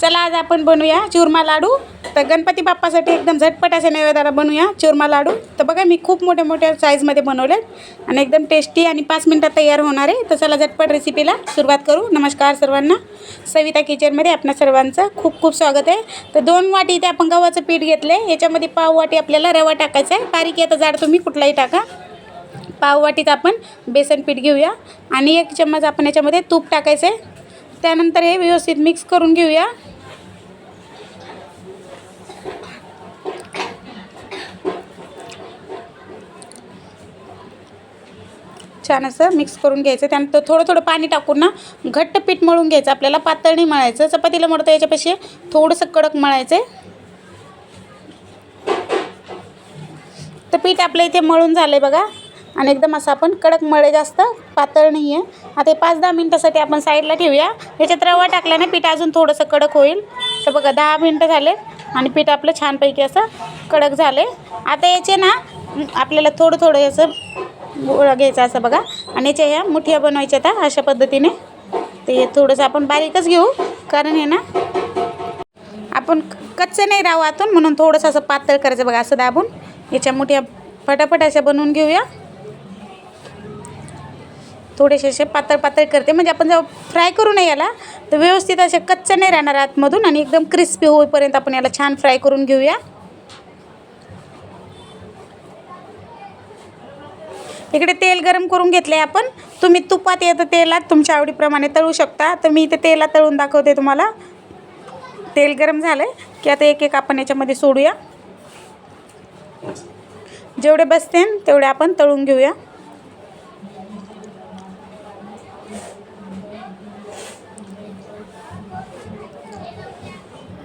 चला आज आपण बनवूया चुरमा लाडू. तर गणपती बाप्पासाठी एकदम झटपट असे नैवेद्याला बनवूया चुरमा लाडू. तर बघा मी खूप मोठ्या मोठ्या साईजमध्ये बनवले आणि एकदम टेस्टी आणि पाच मिनटात तयार होणार आहे. तर चला झटपट रेसिपीला सुरुवात करू. नमस्कार सर्वांना. सविता किचनमध्ये आपल्या सर्वांचं खूप खूप स्वागत आहे. तर दोन वाटी इथे आपण गव्हाचं पीठ घेतलं आहे याच्यामध्ये पाव वाटी आपल्याला रवा टाकायचा आहे. बारीक येतं जाड तुम्ही कुठलाही टाका. पाव वाटीत आपण बेसन पीठ घेऊया. आणि एक चम्मच आपण याच्यामध्ये तूप टाकायचं आहे. त्यानंतर हे व्यवस्थित मिक्स करून घेऊया. छान असं मिक्स करून घ्यायचं. त्यानंतर थोडं थोडं पाणी टाकून ना घट्ट पीठ मळून घ्यायचं. आपल्याला पातळ नाही मळायचं. चपातीला मळतं याच्यापेक्षा थोडंसं कडक मळायचं तर पीठ आपलं इथे मळून झालं आहे बघा. आणि एकदम असं आपण कडक मळे जास्त पातळ नाही आहे आता हे पाच दहा मिनटासाठी आपण साईडला ठेवूया. याच्यात रवा टाकल्याने पीठ अजून थोडंसं कडक होईल. तर बघा दहा मिनटं झाले आणि पीठ आपलं छानपैकी असं कडक झाले. आता याचे ना आपल्याला थोडं थोडं याचं गोळा घ्यायचा असं बघा. आणि याच्या ह्या मुठ्या बनवायच्या आता अशा पद्धतीने. ते थोडंसं आपण बारीकच घेऊ. कारण हे ना आपण कच्चं नाही राहू आतून म्हणून थोडंसं असं पातळ करायचं बघा असं दाबून. याच्या मुठ्या फटाफट अशा बनवून घेऊया. थोडेसे असे पातळ पातळ करते. म्हणजे आपण जेव्हा फ्राय करू नये याला तर व्यवस्थित असे कच्चं नाही राहणार आतमधून आणि एकदम क्रिस्पी होईपर्यंत आपण याला छान फ्राय करून घेऊया. इकडे तेल गरम करून घेतले आपण. तुम्ही तुपात येतं तेलात तुमच्या आवडीप्रमाणे तळू शकता. तर मी इथे तेलात तळून दाखवते तुम्हाला. तेल गरम झालं की आता एक एक आपण याच्यामध्ये सोडूया. जेवढे बसते तेवढे आपण तळून घेऊया.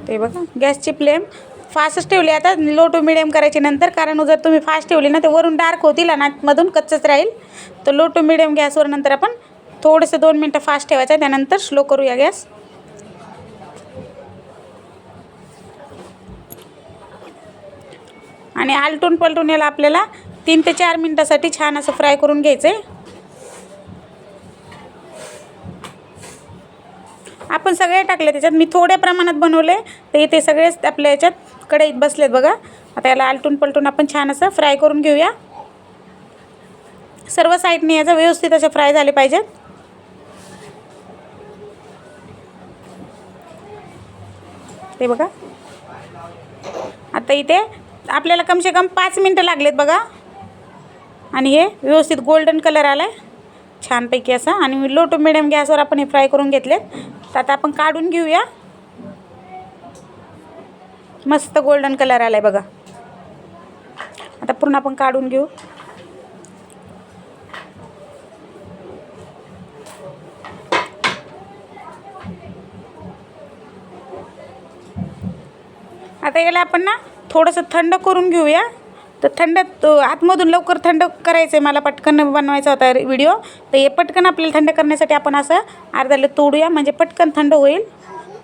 ते बघा गॅसची फ्लेम फास्टच ठेवली आता लो टू मिडियम करायची नंतर कारण जर तुम्ही फास्ट ठेवली ना ते वरून डार्क होतील आणि आतमधून कच्चंच राहील. तर लो टू मिडियम गॅसवर नंतर आपण थोडंसं दोन मिनटं फास्ट ठेवायचं त्यानंतर स्लो करूया गॅस. आणि आलटून पलटून याला आपल्याला तीन ते चार मिनटासाठी छान असं फ्राय करून घ्यायचं आहे आपण सगळे टाकले त्याच्यात. मी थोड्या प्रमाणात बनवले तर इथे सगळेच आपल्या याच्यात कढईत बसलेत बघा. आता याला आलटून पलटून आपण छान असं फ्राय करून घेऊया. सर्व साईडने याचं व्यवस्थित असे फ्राय झाले पाहिजेत. ते बघा. आता इथे आपल्याला कमसे कम पाच मिनटं लागलेत बघा. आणि हे व्यवस्थित गोल्डन कलर आला आहे छानपैकी असा. आणि लो टू मिडियम गॅसवर आपण हे फ्राय करून घेतलेत. तर आता आपण काढून घेऊया. मस्त गोल्डन कलर आला आहे बघा. आता पूर्ण आपण काढून घेऊ. आता याला आपण ना थोडंसं थंड करून घेऊया. तर थंड आतमधून लवकर थंड करायचं आहे मला पटकन बनवायचा होता व्हिडिओ तर हे पटकन आपल्याला थंड करण्यासाठी आपण असं अर्ध्याला तोडूया. म्हणजे पटकन थंड होईल.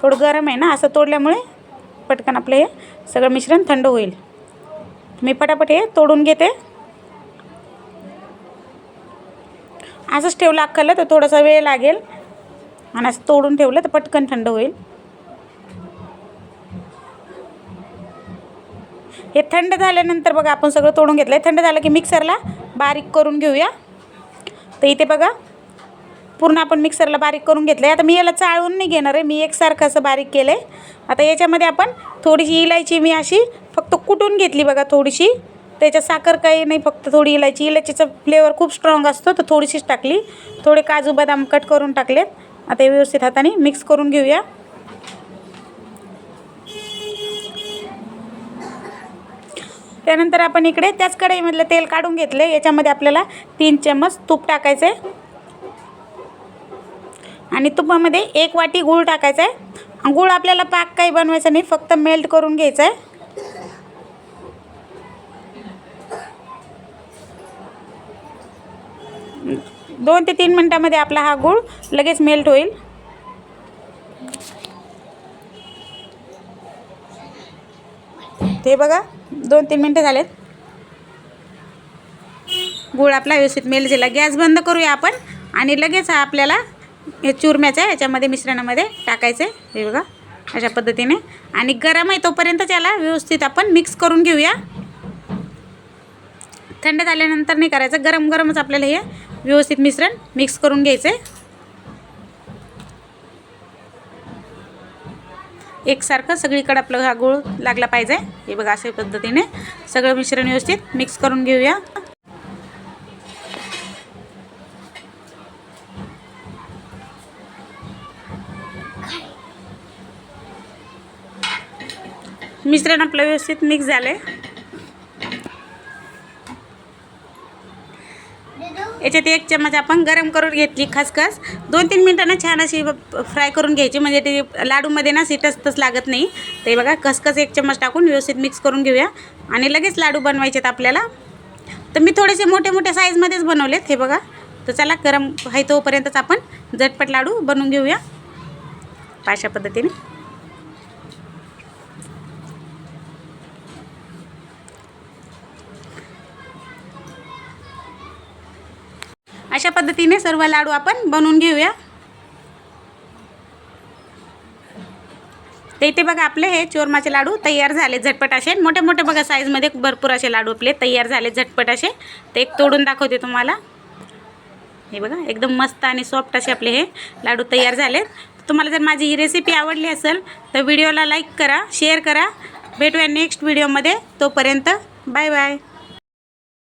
थोडं गरम आहे ना असं तोडल्यामुळे पटकन आपलं हे सगळं मिश्रण थंड होईल. मी पटापट हे तोडून घेते. असंच ठेवलं अख्खलं तर थोडासा वेळ लागेल. आणि असं तोडून ठेवलं तर पटकन थंड होईल. हे थंड झाल्यानंतर बघा आपण सगळं तोडून घेतलं आहे थंड झालं की मिक्सरला बारीक करून घेऊया. तर इथे बघा पूर्ण आपण मिक्सरला बारीक करून घेतलं आहे आता मी याला चाळून नाही घेणार आहे. मी एकसारखं असं बारीक केलं आहे आता याच्यामध्ये आपण थोडीशी इलायची मी अशी फक्त कुटून घेतली बघा थोडीशी. त्याच्यात साखर काही नाही फक्त थोडी इलायची. इलायचीचा फ्लेवर खूप स्ट्रॉंग असतो तर थोडीशीच टाकली. थोडे काजू बदाम कट करून टाकलेत. आता हे व्यवस्थित हाताने मिक्स करून घेऊया. त्यानंतर आपण इकडे त्याच कढईमधलं तेल काढून घेतलं. याच्यामध्ये आपल्याला तीन चम्मच तूप टाकायचं आहे आणि तुपामध्ये एक वाटी गूळ टाकायचा आहे गूळ आपल्याला पाक काही बनवायचा नाही फक्त मेल्ट करून घ्यायचा आहे दोन ते तीन मिनटामध्ये आपला हा गूळ लगेच मेल्ट होईल. हे बघा दोन तीन मिनटं झालेत. गुळ आपला व्यवस्थित मेल झाला गॅस बंद करूया आपण आणि लगेच हा आपल्याला हे चुरम्याच्या ह्याच्यामध्ये मिश्रणामध्ये टाकायचं. आहे हे बघा अशा पद्धतीने. आणि गरम आहे तोपर्यंत त्याला व्यवस्थित आपण मिक्स करून घेऊया. थंड झाल्यानंतर नाही करायचं. गरम गरमच आपल्याला हे व्यवस्थित मिश्रण मिक्स करून घ्यायचं. आहे एकसारखं सगळीकडे आपलं हा गूळ लागला पाहिजे. हे बघा अशा पद्धतीने सगळं मिश्रण व्यवस्थित मिक्स करून घेऊया. मिश्रण आपलं व्यवस्थित मिक्स झालं आहे याच्यात एक चम्मच आपण गरम करून घेतली खसखस. दोन तीन मिनटानं छान अशी फ्राय करून घ्यायची. म्हणजे ते लाडूमध्ये ना सीटच लागत नाही. ते बघा खसखस एक चम्मच टाकून व्यवस्थित मिक्स करून घेऊया. आणि लगेच लाडू बनवायचे आहेत आपल्याला. तर मी थोडेसे मोठे मोठे साईजमध्येच बनवलेत हे बघा. तर चला गरम आहे तोपर्यंतच आपण झटपट लाडू बनवून घेऊया. अशा पद्धतीने अशा पद्धतीने सर्व लाडू आपण बनवून घेऊया. ते इथे बघा आपले हे चोरमाचे लाडू तयार झाले झटपट असे. मोठे मोठे बघा साईजमध्ये भरपूर असे लाडू आपले तयार झाले झटपट असे. ते एक तोडून दाखवते तुम्हाला. हे बघा एकदम मस्त आणि सॉफ्ट असे आपले हे लाडू तयार झालेत तुम्हाला जर माझी ही रेसिपी आवडली असेल तर व्हिडिओला लाईक करा शेअर करा. भेटूया नेक्स्ट व्हिडिओमध्ये तोपर्यंत बाय बाय